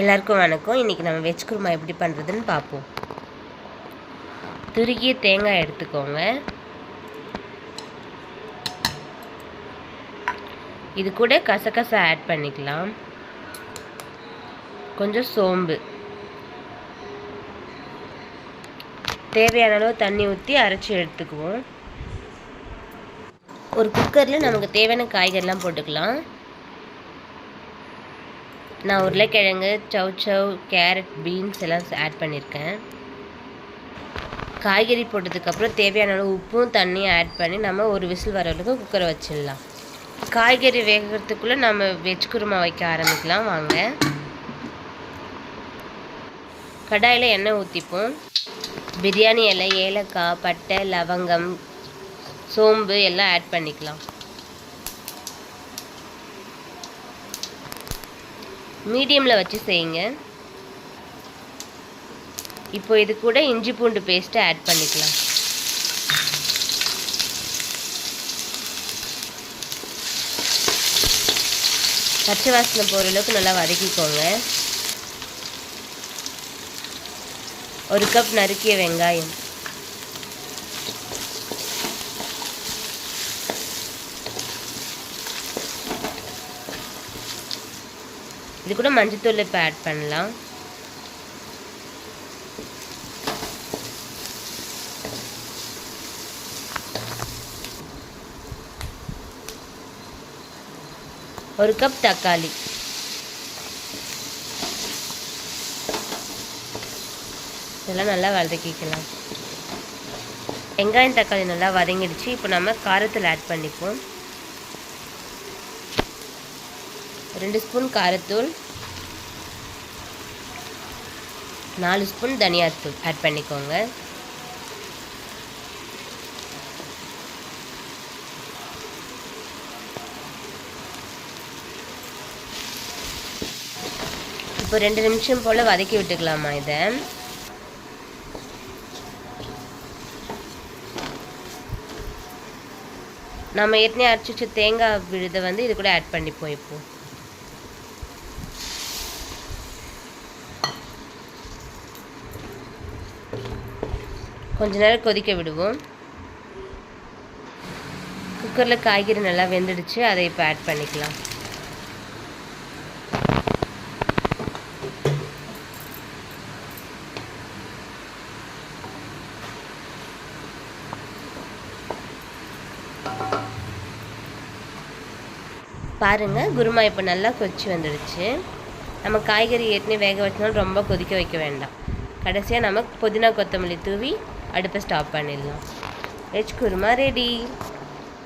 எல்லாருக்கும் வணக்கம். இன்றைக்கி நம்ம வெஜ் குருமா எப்படி பண்ணுறதுன்னு பார்ப்போம். துருகிய தேங்காய் எடுத்துக்கோங்க. இது கூட கசகசா ஆட் பண்ணிக்கலாம். கொஞ்சம் சோம்பு. தேவையான அளவு தண்ணி ஊற்றி அரைச்சி எடுத்துக்குவோம். ஒரு குக்கரில் நமக்கு தேவையான காய்கறிலாம் போட்டுக்கலாம். நான் உருளைக்கிழங்கு சவ் சவ் கேரட் பீன்ஸ் எல்லாம் ஆட் பண்ணியிருக்கேன் காய்கறி போட்டதுக்கப்புறம் தேவையான அளவு உப்பும் தண்ணியும் ஆட் பண்ணி நம்ம ஒரு விசில் வர அளவுக்கு குக்கரை வச்சிடலாம். காய்கறி வேகிறதுக்குள்ளே நம்ம வெஜ் குருமா வைக்க ஆரம்பிக்கலாம் வாங்க. கடாயில் எண்ணெய் ஊற்றிப்போம் பிரியாணி இலை ஏலக்காய் பட்டை லவங்கம் சோம்பு எல்லாம் ஆட் பண்ணிக்கலாம். மீடியமில் வச்சு செய்யுங்க. இப்போ இது கூட இஞ்சி பூண்டு பேஸ்ட்டை ஆட் பண்ணிக்கலாம். பச்சை வாசனை போகிற அளவுக்கு நல்லா வதக்கிக்கோங்க. ஒரு கப் நறுக்கிய வெங்காயம். இது கூட மஞ்சத்தூள் இப்போ ஆட் பண்ணலாம். ஒரு கப் தக்காளி. இதெல்லாம் நல்லா வதக்கிக்கலாம். வெங்காயம் தக்காளி நல்லா வதங்கிடுச்சு. இப்போ நம்ம காரத்தில் ஆட் பண்ணிப்போம். ரெண்டு ஸ்பூன் காரத்தூள். நாலு ஸ்பூன் தனியாத்தூள். ஆட் பண்ணிக்கோங்க. இப்போ ரெண்டு நிமிஷம் போல் வதக்கி விட்டுக்கலாமா இதை? நம்ம ஏற்கனவே அரைச்சி வச்ச தேங்காய் விழுதை வந்து இது கூட ஆட் பண்ணிப்போம் இப்போ. கொஞ்ச நேரம் கொதிக்க விடுவோம். குக்கரில் காய்கறி நல்லா வெந்துடுச்சு அதை இப்போ ஆட் பண்ணிக்கலாம். பாருங்கள் குருமா இப்போ நல்லா கொச்சி வந்துடுச்சு. நம்ம காய்கறி ஏற்கனவே வேக வச்சனாலும் ரொம்ப கொதிக்க வைக்க வேண்டாம். கடைசியாக நம்ம புதினா கொத்தமல்லி தூவி அடுப்பை ஸ்டாப் பண்ணிடலாம். Veg kurma ready